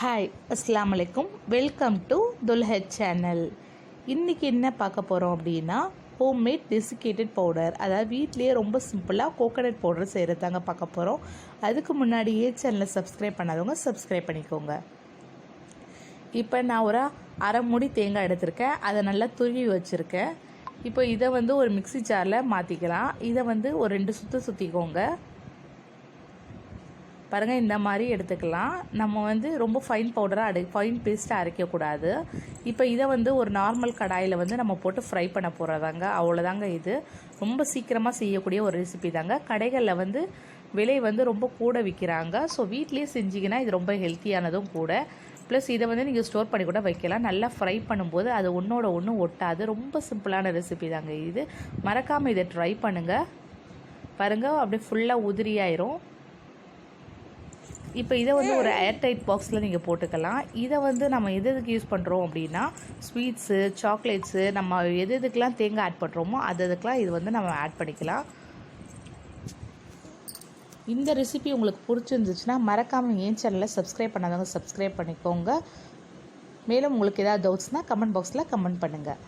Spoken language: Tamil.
ஹாய் அஸ்லாம் அலைக்கும் வெல்கம் டு துல்ஹெட் சேனல் இன்றைக்கி என்ன பார்க்க போகிறோம் அப்படின்னா ஹோம்மேட் டெசிகேட்டட் பவுடர் அதாவது வீட்லேயே ரொம்ப சிம்பிளாக கோகோனட் பவுடர் செய்கிறது தாங்க பார்க்க போகிறோம் அதுக்கு முன்னாடியே சேனலை சப்ஸ்கிரைப் பண்ணாதவங்க சப்ஸ்கிரைப் பண்ணிக்கோங்க. இப்போ நான் ஒரு அரை மூடி தேங்காய் எடுத்திருக்கேன். அதை நல்லா துருவி வச்சுருக்கேன். இப்போ இதை வந்து ஒரு மிக்ஸி ஜாரில் மாற்றிக்கலாம் இதை வந்து ஒரு ரெண்டு சுற்று சுற்றிக்கோங்க பாருங்கள் இந்த மாதிரி எடுத்துக்கலாம். நம்ம வந்து ரொம்ப ஃபைன் பவுடராக அடை ஃபைன் பேஸ்ட்டாக அரைக்கக்கூடாது. இப்போ இதை வந்து ஒரு நார்மல் கடாயில் வந்து நம்ம போட்டு ஃப்ரை பண்ண போகிறதாங்க அவ்வளோதாங்க இது. ரொம்ப சீக்கிரமாக செய்யக்கூடிய ஒரு ரெசிபி தாங்க. கடைகளில் வந்து விலை வந்து ரொம்ப கூட விற்கிறாங்க ஸோ வீட்லேயே செஞ்சிங்கன்னா இது ரொம்ப ஹெல்த்தியானதும் கூட. ப்ளஸ் இதை வந்து நீங்கள் ஸ்டோர் பண்ணி கூட வைக்கலாம். நல்லா ஃப்ரை பண்ணும்போது அது ஒன்றோட ஒன்று ஒட்டாது. ரொம்ப சிம்பிளான ரெசிபி தாங்க இது. மறக்காமல் இதை ட்ரை பண்ணுங்கள் பாருங்கள் அப்படியே ஃபுல்லாக உதிரியாயிரும். இப்போ இதை வந்து ஒரு ஏர்டைட் பாக்ஸில் நீங்கள் போட்டுக்கலாம். இதை வந்து நம்ம எது எதுக்கு யூஸ் பண்ணுறோம் அப்படின்னா ஸ்வீட்ஸு சாக்லேட்ஸு நம்ம எது எதுக்கெலாம் தேங்காய் ஆட் பண்ணுறோமோ அது அதுக்கெலாம் இது வந்து நம்ம ஆட் பண்ணிக்கலாம். இந்த ரெசிபி உங்களுக்கு பிடிச்சிருந்துச்சுன்னா மறக்காமல் என் சேனலை சப்ஸ்கிரைப் பண்ணாதவங்க சப்ஸ்கிரைப் பண்ணிக்கோங்க. மேலும் உங்களுக்கு ஏதாவது டவுட்ஸ்னால் கமெண்ட் பாக்ஸில் கமெண்ட் பண்ணுங்கள்